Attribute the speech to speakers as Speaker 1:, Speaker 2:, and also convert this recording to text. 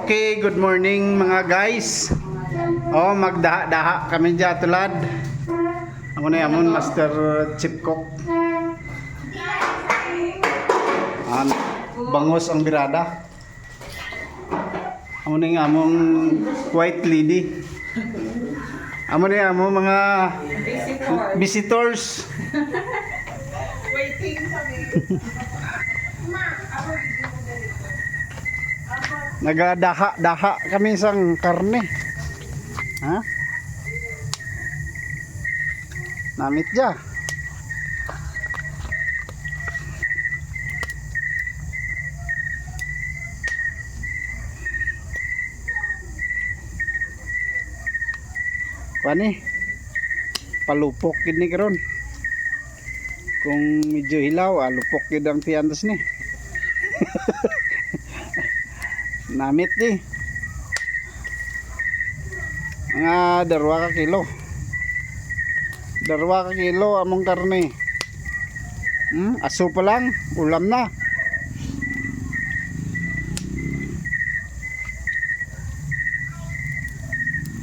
Speaker 1: Okay, good morning mga guys. Oh, magdaha-daha kami dyan tulad. Ako na yamon, Master Chip Cook. An, bangos ang birada. Amo na among white lady. Amo na among mga visitors.
Speaker 2: Waiting kami.
Speaker 1: Nagadaha-daha kami sang karne. Ha? Namit ja. Pani? Palupok gid ni karon. Kung medyo hilaw, ah, lupok gid ang tiyantos ni. Namit di. Mga darwa ka kilo. Darwa ka kilo among karne. Hmm, aso pa lang, ulam na.